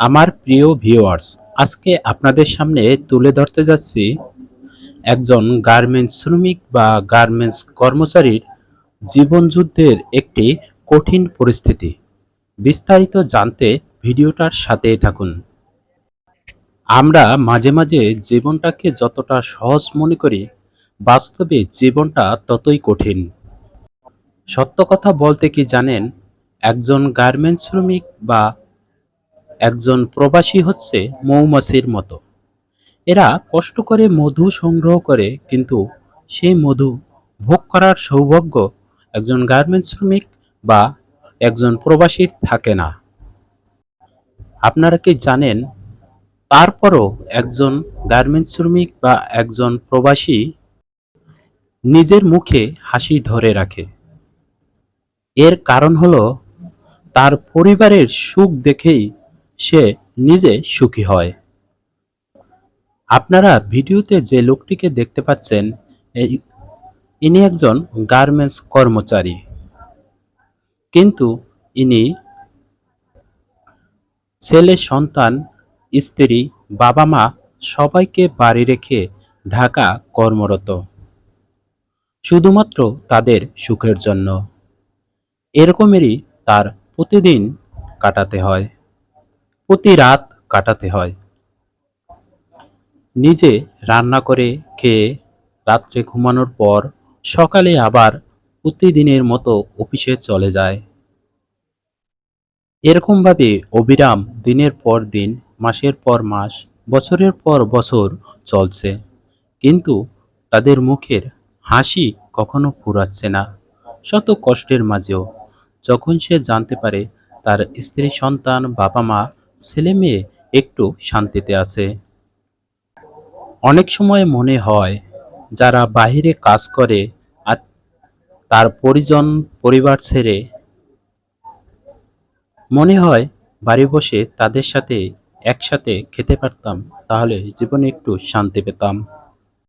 আমার প্রিয় ভিউয়ার্স আজকে আপনাদের সামনে তুলে ধরতে যাচ্ছি একজন গার্মেন্টস শ্রমিক বা গার্মেন্টস কর্মচারীর জীবনযুদ্ধের একটি কঠিন পরিস্থিতি। বিস্তারিত জানতে ভিডিওটার সাথেই থাকুন। আমরা মাঝে মাঝে জীবনটাকে যতটা সহজ মনে করি, বাস্তবে জীবনটা ততই কঠিন। সত্য কথা বলতে কি জানেন? একজন গার্মেন্টস শ্রমিক বা একজন প্রবাসী হচ্ছে মৌমাছির মতো। এরা কষ্ট করে মধু সংগ্রহ করে, কিন্তু সেই মধু ভোগ করার সৌভাগ্য একজন গার্মেন্টস শ্রমিক বা একজন প্রবাসীর থাকে না। আপনারা কি জানেন, তারপরও একজন গার্মেন্টস শ্রমিক বা একজন প্রবাসী নিজের মুখে হাসি ধরে রাখে? এর কারণ হলো, তার পরিবারের সুখ দেখেই সে নিজে সুখী হয়। আপনারা ভিডিওতে যে লোকটিকে দেখতে পাচ্ছেন ইনি একজন গার্মেন্টস কর্মচারী। কিন্তু ইনি ছেলে, সন্তান, স্ত্রী বাবা মা সবাইকে বাড়ি রেখে ঢাকা কর্মরত। শুধুমাত্র তাদের সুখের জন্য। এরকমেরই তার প্রতিদিন কাটাতে হয়। প্রতি রাত কাটাতে হয়। নিজে রান্না করে খেয়ে রাত্রে ঘুমানোর পর সকালে আবার প্রতিদিনের মতো অফিসে চলে যায়। এরকমভাবে অবিরাম দিনের পর দিন, মাসের পর মাস, বছরের পর বছর চলছে। কিন্তু তাদের মুখের হাসি কখনো ফুরাচ্ছে না। শত কষ্টের মাঝেও যখন সে জানতে পারে তার স্ত্রী, সন্তান বাবা মা ছেলে মেয়ে একটু শান্তিতে আছে। অনেক সময় মনে হয় যারা বাহিরে কাজ করে আর তার পরিজন পরিবার ছেড়ে, মনে হয় বাড়ি বসে তাদের সাথে একসাথে খেতে পারতাম, তাহলে জীবনে একটু শান্তি পেতাম।